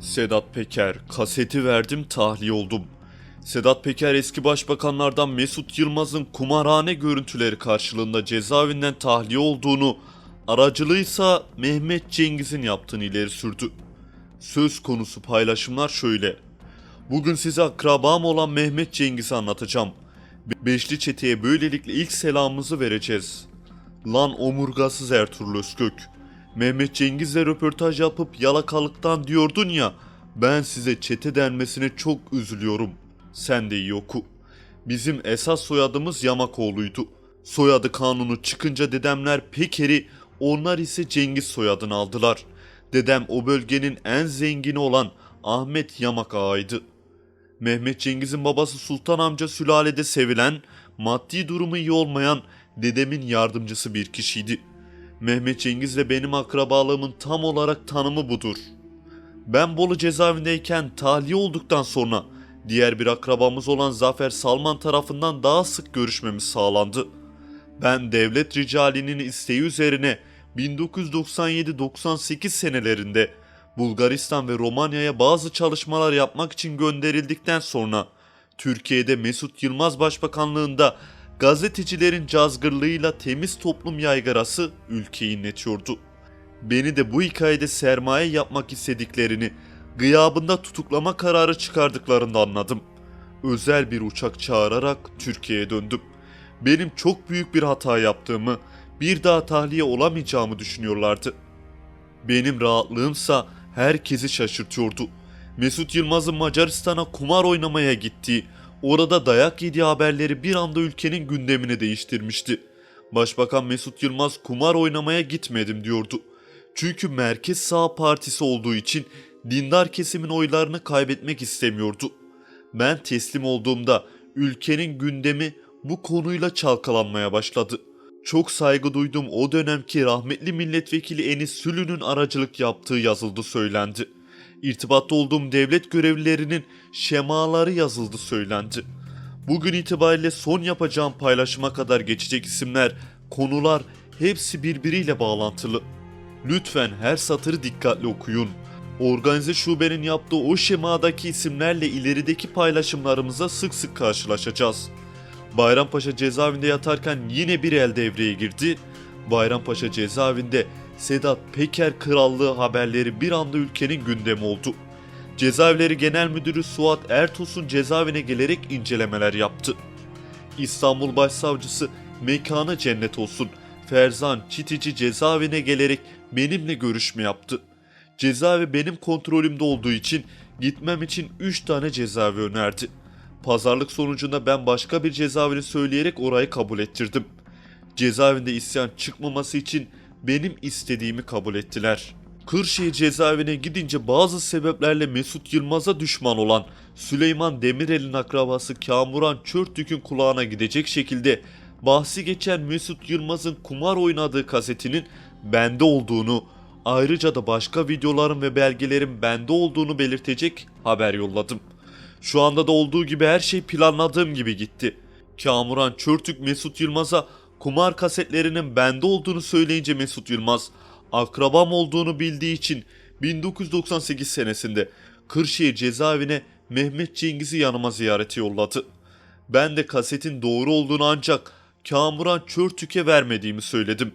Sedat Peker, kaseti verdim tahliye oldum. Sedat Peker eski başbakanlardan Mesut Yılmaz'ın kumarhane görüntüleri karşılığında cezaevinden tahliye olduğunu, aracılığıysa Mehmet Cengiz'in yaptığını ileri sürdü. Söz konusu paylaşımlar şöyle. Bugün size akrabam olan Mehmet Cengiz'i anlatacağım. Be- Beşli çeteye böylelikle ilk selamımızı vereceğiz. Lan omurgasız Ertuğrul Özkök. Mehmet Cengiz'le röportaj yapıp yalakalıktan diyordun ya. Ben size çete denmesine çok üzülüyorum. Sen de iyi oku. Bizim esas soyadımız Yamakoğlu'ydu. Soyadı kanunu çıkınca dedemler Peker'i, onlar ise Cengiz soyadını aldılar. Dedem o bölgenin en zengini olan Ahmet Yamak ağaydı. Mehmet Cengiz'in babası Sultan amca sülalede sevilen, maddi durumu iyi olmayan dedemin yardımcısı bir kişiydi. Mehmet Cengiz'le benim akrabalığımın tam olarak tanımı budur. Ben Bolu cezaevindeyken tahliye olduktan sonra diğer bir akrabamız olan Zafer Salman tarafından daha sık görüşmemiz sağlandı. Ben devlet ricalinin isteği üzerine 1997-98 senelerinde Bulgaristan ve Romanya'ya bazı çalışmalar yapmak için gönderildikten sonra Türkiye'de Mesut Yılmaz Başbakanlığında gazetecilerin cazgırlığıyla temiz toplum yaygarası ülkeyi inletiyordu. Beni de bu hikayede sermaye yapmak istediklerini, gıyabında tutuklama kararı çıkardıklarında anladım. Özel bir uçak çağırarak Türkiye'ye döndüm. Benim çok büyük bir hata yaptığımı, bir daha tahliye olamayacağımı düşünüyorlardı. Benim rahatlığımsa herkesi şaşırtıyordu. Mesut Yılmaz'ın Macaristan'a kumar oynamaya gittiği, orada dayak yediği haberleri bir anda ülkenin gündemini değiştirmişti. Başbakan Mesut Yılmaz kumar oynamaya gitmedim diyordu. Çünkü Merkez Sağ Partisi olduğu için dindar kesimin oylarını kaybetmek istemiyordu. Ben teslim olduğumda ülkenin gündemi bu konuyla çalkalanmaya başladı. Çok saygı duydum o dönemki rahmetli milletvekili Enis Sülü'nün aracılık yaptığı yazıldı söylendi. İrtibatta olduğum devlet görevlilerinin şemaları yazıldı söylendi. Bugün itibariyle son yapacağım paylaşıma kadar geçecek isimler, konular hepsi birbiriyle bağlantılı. Lütfen her satırı dikkatli okuyun. Organize şubenin yaptığı o şemadaki isimlerle ilerideki paylaşımlarımıza sık sık karşılaşacağız. Bayrampaşa cezaevinde yatarken yine bir el devreye girdi. Bayrampaşa cezaevinde Sedat Peker krallığı haberleri bir anda ülkenin gündemi oldu. Cezaevleri Genel Müdürü Suat Ertos'un cezaevine gelerek incelemeler yaptı. İstanbul Başsavcısı mekanı cennet olsun Ferzan Çitici cezaevine gelerek benimle görüşme yaptı. Cezaevi benim kontrolümde olduğu için gitmem için 3 tane cezaevi önerdi. Pazarlık sonucunda ben başka bir cezaevini söyleyerek orayı kabul ettirdim. Cezaevinde isyan çıkmaması için benim istediğimi kabul ettiler. Kırşehir cezaevine gidince bazı sebeplerle Mesut Yılmaz'a düşman olan Süleyman Demirel'in akrabası Kamuran Çörtük'ün kulağına gidecek şekilde bahsi geçen Mesut Yılmaz'ın kumar oynadığı kasetinin bende olduğunu, ayrıca da başka videolarım ve belgelerin bende olduğunu belirtecek haber yolladım. Şu anda da olduğu gibi her şey planladığım gibi gitti. Kamuran Çörtük Mesut Yılmaz'a kumar kasetlerinin bende olduğunu söyleyince Mesut Yılmaz, akrabam olduğunu bildiği için 1998 senesinde Kırşehir cezaevine Mehmet Cengiz'i yanıma ziyarete yolladı. Ben de kasetin doğru olduğunu ancak Kamuran Çörtük'e vermediğimi söyledim.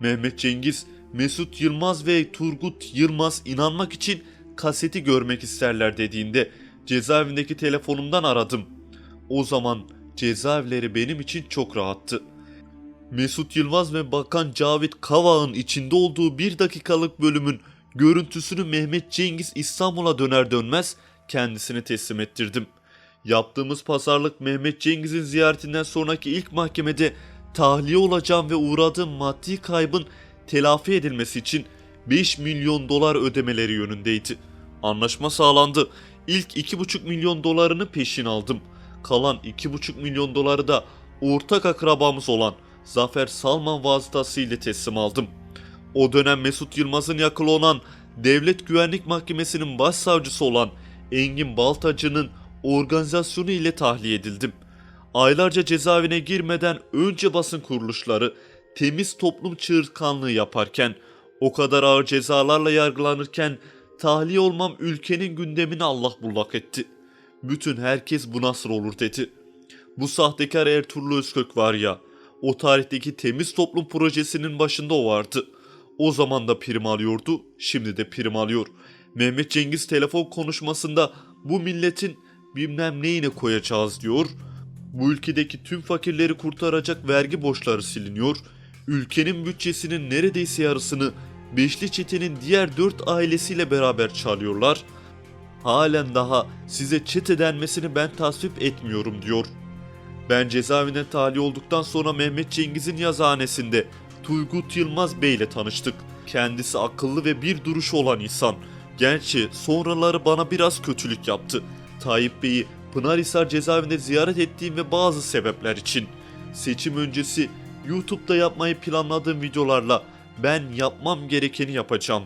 Mehmet Cengiz, Mesut Yılmaz ve Turgut Yılmaz inanmak için kaseti görmek isterler dediğinde cezaevindeki telefonumdan aradım. O zaman cezaevleri benim için çok rahattı. Mesut Yılmaz ve Bakan Cavit Kavak'ın içinde olduğu bir dakikalık bölümün görüntüsünü Mehmet Cengiz İstanbul'a döner dönmez kendisine teslim ettirdim. Yaptığımız pazarlık Mehmet Cengiz'in ziyaretinden sonraki ilk mahkemede tahliye olacağım ve uğradığım maddi kaybın telafi edilmesi için 5 milyon dolar ödemeleri yönündeydi. Anlaşma sağlandı. İlk 2,5 milyon dolarını peşin aldım. Kalan 2,5 milyon doları da ortak akrabamız olan Zafer Salman vasıtasıyla teslim aldım. O dönem Mesut Yılmaz'ın yakılı olan Devlet Güvenlik Mahkemesi'nin başsavcısı olan Engin Baltacı'nın organizasyonu ile tahliye edildim. Aylarca cezaevine girmeden önce basın kuruluşları temiz toplum çığırtkanlığı yaparken, o kadar ağır cezalarla yargılanırken tahliye olmam ülkenin gündemini Allah bullak etti. Bütün herkes bu nasıl olur dedi. Bu sahtekar Ertuğrul Özkök var ya, o tarihteki temiz toplum projesinin başında o vardı. O zaman da prim alıyordu, şimdi de prim alıyor. Mehmet Cengiz telefon konuşmasında bu milletin bilmem neyine koyacağız diyor. Bu ülkedeki tüm fakirleri kurtaracak vergi borçları siliniyor. Ülkenin bütçesinin neredeyse yarısını Beşli Çete'nin diğer dört ailesiyle beraber çalıyorlar. Halen daha size çete denmesini ben tasvip etmiyorum diyor. Ben cezaevinden tahliye olduktan sonra Mehmet Cengiz'in yazıhanesinde Tuygut Yılmaz Bey ile tanıştık. Kendisi akıllı ve bir duruşu olan insan. Gerçi sonraları bana biraz kötülük yaptı. Tayyip Bey'i Pınarhisar cezaevinde ziyaret ettiğim ve bazı sebepler için. Seçim öncesi YouTube'da yapmayı planladığım videolarla ben yapmam gerekeni yapacağım.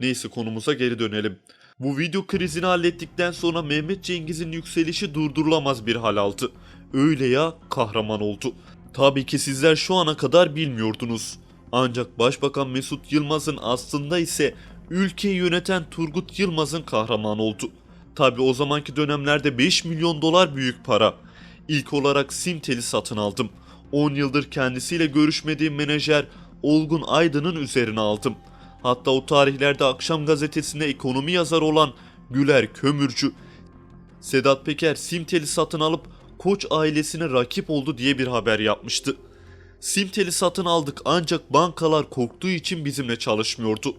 Neyse konumuza geri dönelim. Bu video krizini hallettikten sonra Mehmet Cengiz'in yükselişi durdurulamaz bir hal aldı. Öyle ya kahraman oldu. Tabii ki sizler şu ana kadar bilmiyordunuz. Ancak Başbakan Mesut Yılmaz'ın aslında ise ülkeyi yöneten Turgut Yılmaz'ın kahramanı oldu. Tabi o zamanki dönemlerde 5 milyon dolar büyük para. İlk olarak Simtel'i satın aldım. 10 yıldır kendisiyle görüşmediğim menajer Olgun Aydın'ın üzerine aldım. Hatta o tarihlerde akşam gazetesinde ekonomi yazarı olan Güler Kömürcü, Sedat Peker Simtel'i satın alıp Koç ailesine rakip oldu diye bir haber yapmıştı. Simtel'i satın aldık ancak bankalar korktuğu için bizimle çalışmıyordu.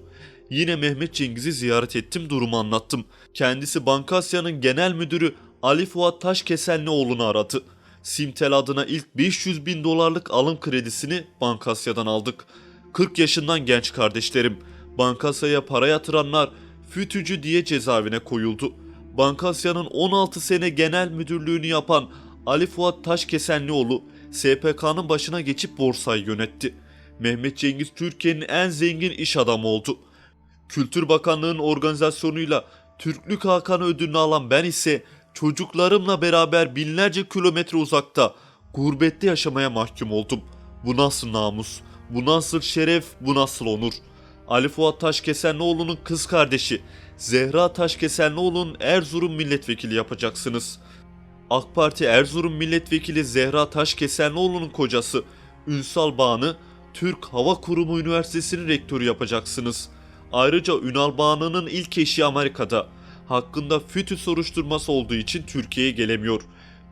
Yine Mehmet Cengiz'i ziyaret ettim durumu anlattım. Kendisi Bankasya'nın genel müdürü Ali Fuat Taşkesenlioğlu'nu aradı. Simtel adına ilk 500 bin dolarlık alım kredisini Bankasya'dan aldık. 40 yaşından genç kardeşlerim. Bankasya'ya para yatıranlar fütücü diye cezaevine koyuldu. Bankasya'nın 16 sene genel müdürlüğünü yapan Ali Fuat Taşkesenlioğlu SPK'nın başına geçip borsayı yönetti. Mehmet Cengiz Türkiye'nin en zengin iş adamı oldu. Kültür Bakanlığı'nın organizasyonuyla Türklük Hakanı ödülünü alan ben ise çocuklarımla beraber binlerce kilometre uzakta gurbette yaşamaya mahkum oldum. Bu nasıl namus, bu nasıl şeref, bu nasıl onur. Ali Fuat Taşkesenlioğlu'nun kız kardeşi Zehra Taşkesenlioğlu'nun Erzurum milletvekili yapacaksınız. AK Parti Erzurum milletvekili Zehra Taşkesenlioğlu'nun kocası Ünsal Bağ'ını Türk Hava Kurumu Üniversitesi'nin rektörü yapacaksınız. Ayrıca Ünal Bağ'ının ilk eşi Amerika'da. Hakkında FETÖ soruşturması olduğu için Türkiye'ye gelemiyor.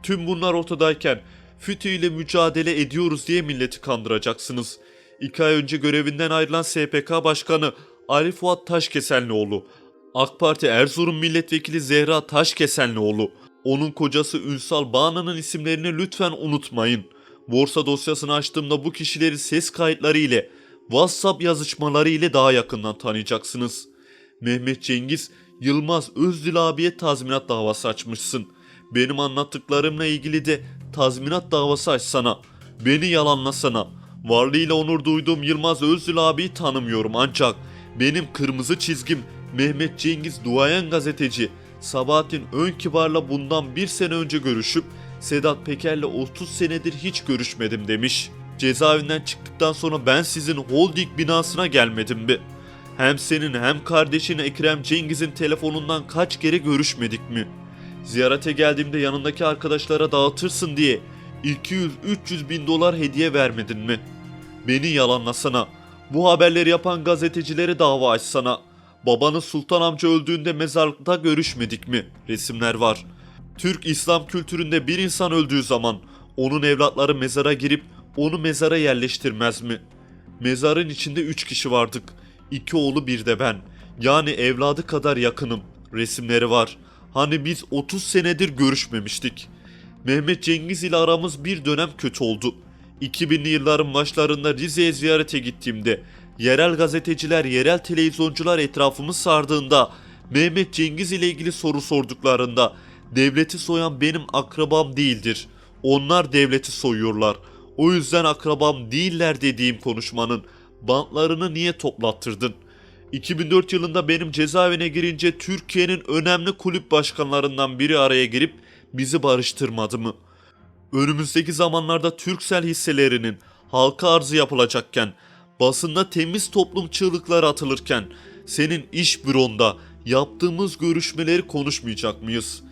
Tüm bunlar ortadayken FETÖ ile mücadele ediyoruz diye milleti kandıracaksınız. İki ay önce görevinden ayrılan SPK Başkanı Ali Fuat Taşkesenlioğlu, AK Parti Erzurum Milletvekili Zehra Taşkesenlioğlu, onun kocası Ünsal Bağna'nın isimlerini lütfen unutmayın. Borsa dosyasını açtığımda bu kişileri ses kayıtları ile, WhatsApp yazışmaları ile daha yakından tanıyacaksınız. Mehmet Cengiz, Yılmaz Özdil abiye tazminat davası açmışsın. Benim anlattıklarımla ilgili de tazminat davası açsana. Beni yalanlasana. Varlığıyla onur duyduğum Yılmaz Özdil abiyi tanımıyorum ancak benim kırmızı çizgim Mehmet Cengiz duayen gazeteci Sabahattin Önkibar'la bundan bir sene önce görüşüp Sedat Peker'le 30 senedir hiç görüşmedim demiş. Cezaevinden çıktıktan sonra ben sizin holding binasına gelmedim mi? Hem senin hem kardeşin Ekrem Cengiz'in telefonundan kaç kere görüşmedik mi? Ziyarete geldiğimde yanındaki arkadaşlara dağıtırsın diye 200-300 bin dolar hediye vermedin mi? Beni yalanlasana. Bu haberleri yapan gazetecilere dava açsana. Babanız Sultan amca öldüğünde mezarlıkta görüşmedik mi? Resimler var. Türk İslam kültüründe bir insan öldüğü zaman onun evlatları mezara girip onu mezara yerleştirmez mi? Mezarın içinde üç kişi vardık. İki oğlu bir de ben. Yani evladı kadar yakınım. Resimleri var. Hani biz 30 senedir görüşmemiştik. Mehmet Cengiz ile aramız bir dönem kötü oldu. 2000'li yılların başlarında Rize'ye ziyarete gittiğimde yerel gazeteciler, yerel televizyoncular etrafımı sardığında Mehmet Cengiz ile ilgili soru sorduklarında devleti soyan benim akrabam değildir. Onlar devleti soyuyorlar. O yüzden akrabam değiller dediğim konuşmanın bantlarını niye toplattırdın? 2004 yılında benim cezaevine girince Türkiye'nin önemli kulüp başkanlarından biri araya girip bizi barıştırmadı mı? Önümüzdeki zamanlarda Türksel hisselerinin halka arzı yapılacakken, basında temiz toplum çığlıkları atılırken, senin iş büronda yaptığımız görüşmeleri konuşmayacak mıyız?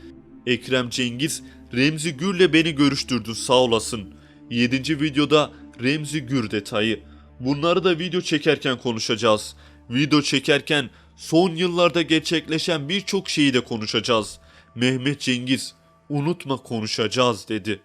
Ekrem Cengiz, Remzi Gür'le beni görüştürdün sağ olasın. 7. videoda Remzi Gür detayı. Bunları da video çekerken konuşacağız. Video çekerken son yıllarda gerçekleşen birçok şeyi de konuşacağız. Mehmet Cengiz, unutma konuşacağız dedi.